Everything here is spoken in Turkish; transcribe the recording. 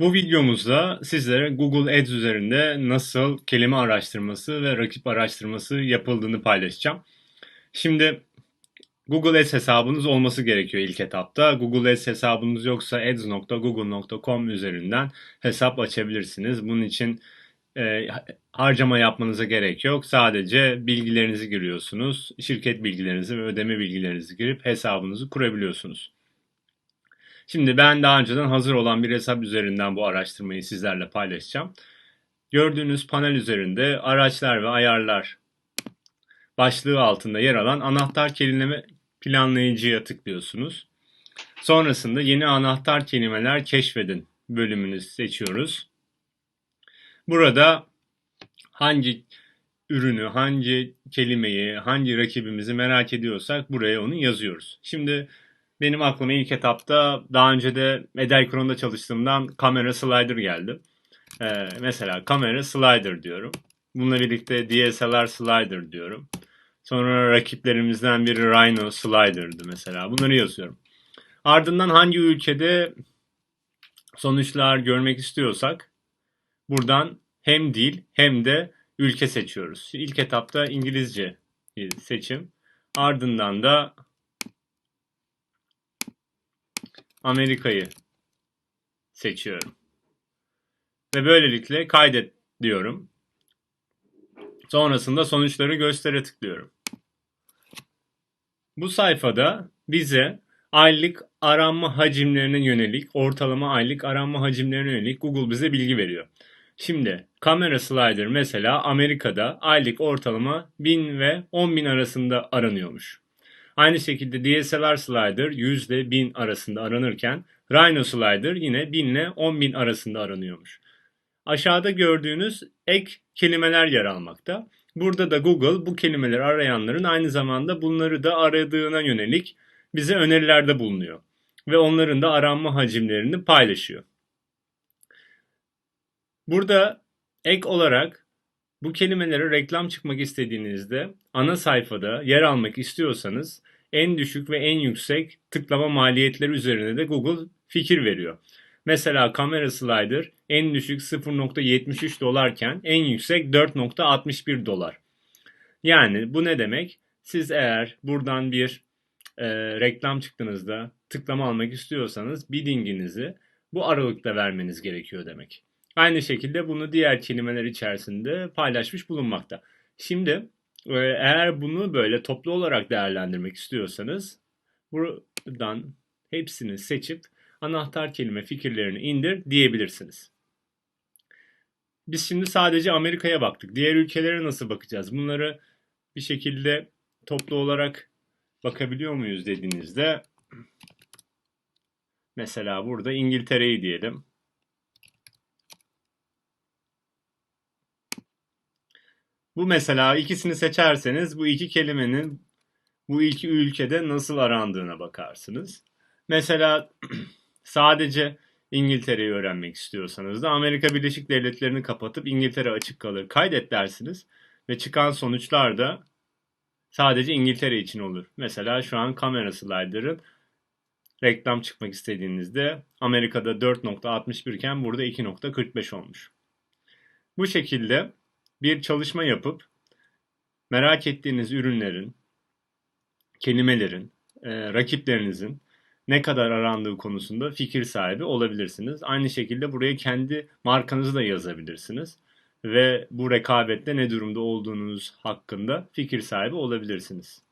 Bu videomuzda sizlere Google Ads üzerinde nasıl kelime araştırması ve rakip araştırması yapıldığını paylaşacağım. Şimdi Google Ads hesabınız olması gerekiyor ilk etapta. Google Ads hesabınız yoksa ads.google.com üzerinden hesap açabilirsiniz. Bunun için e, harcama yapmanıza gerek yok. Sadece bilgilerinizi giriyorsunuz. Şirket bilgilerinizi ve ödeme bilgilerinizi girip hesabınızı kurabiliyorsunuz. Şimdi ben daha önceden hazır olan bir hesap üzerinden bu araştırmayı sizlerle paylaşacağım. Gördüğünüz panel üzerinde araçlar ve ayarlar başlığı altında yer alan anahtar kelime planlayıcıya tıklıyorsunuz. Sonrasında yeni anahtar kelimeler keşfedin bölümünü seçiyoruz. Burada hangi ürünü, hangi kelimeyi, hangi rakibimizi merak ediyorsak buraya onu yazıyoruz. Şimdi benim aklıma ilk etapta daha önce de Edelkron'da çalıştığımdan kamera slider geldi. Ee, mesela kamera slider diyorum. Bununla birlikte DSLR slider diyorum. Sonra rakiplerimizden biri Rhino slider'dı mesela. Bunları yazıyorum. Ardından hangi ülkede sonuçlar görmek istiyorsak buradan hem dil hem de ülke seçiyoruz. İlk etapta İngilizce bir seçim. Ardından da Amerika'yı seçiyorum. Ve böylelikle kaydet diyorum. Sonrasında sonuçları göstere tıklıyorum. Bu sayfada bize aylık aranma hacimlerine yönelik, ortalama aylık aranma hacimlerine yönelik Google bize bilgi veriyor. Şimdi kamera slider mesela Amerika'da aylık ortalama 1000 ve 10.000 arasında aranıyormuş. Aynı şekilde DSLR slider yüzde 1000 arasında aranırken Rhino slider yine 1000 ile 10.000 arasında aranıyormuş. Aşağıda gördüğünüz ek kelimeler yer almakta. Burada da Google bu kelimeleri arayanların aynı zamanda bunları da aradığına yönelik bize önerilerde bulunuyor. Ve onların da aranma hacimlerini paylaşıyor. Burada ek olarak bu kelimelere reklam çıkmak istediğinizde ana sayfada yer almak istiyorsanız en düşük ve en yüksek tıklama maliyetleri üzerine de Google fikir veriyor. Mesela kamera slider en düşük 0.73 dolarken en yüksek 4.61 dolar. Yani bu ne demek? Siz eğer buradan bir e, reklam çıktığınızda tıklama almak istiyorsanız biddinginizi bu aralıkta vermeniz gerekiyor demek. Aynı şekilde bunu diğer kelimeler içerisinde paylaşmış bulunmakta. Şimdi e, eğer bunu böyle toplu olarak değerlendirmek istiyorsanız buradan hepsini seçip anahtar kelime fikirlerini indir diyebilirsiniz. Biz şimdi sadece Amerika'ya baktık. Diğer ülkelere nasıl bakacağız? Bunları bir şekilde toplu olarak bakabiliyor muyuz dediğinizde mesela burada İngiltere'yi diyelim. Bu mesela ikisini seçerseniz bu iki kelimenin bu iki ülkede nasıl arandığına bakarsınız. Mesela sadece İngiltere'yi öğrenmek istiyorsanız da Amerika Birleşik Devletleri'ni kapatıp İngiltere açık kalır. Kaydet dersiniz ve çıkan sonuçlar da sadece İngiltere için olur. Mesela şu an kamera slider'ın reklam çıkmak istediğinizde Amerika'da 4.61 iken burada 2.45 olmuş. Bu şekilde bir çalışma yapıp merak ettiğiniz ürünlerin, kelimelerin, e, rakiplerinizin ne kadar arandığı konusunda fikir sahibi olabilirsiniz. Aynı şekilde buraya kendi markanızı da yazabilirsiniz ve bu rekabette ne durumda olduğunuz hakkında fikir sahibi olabilirsiniz.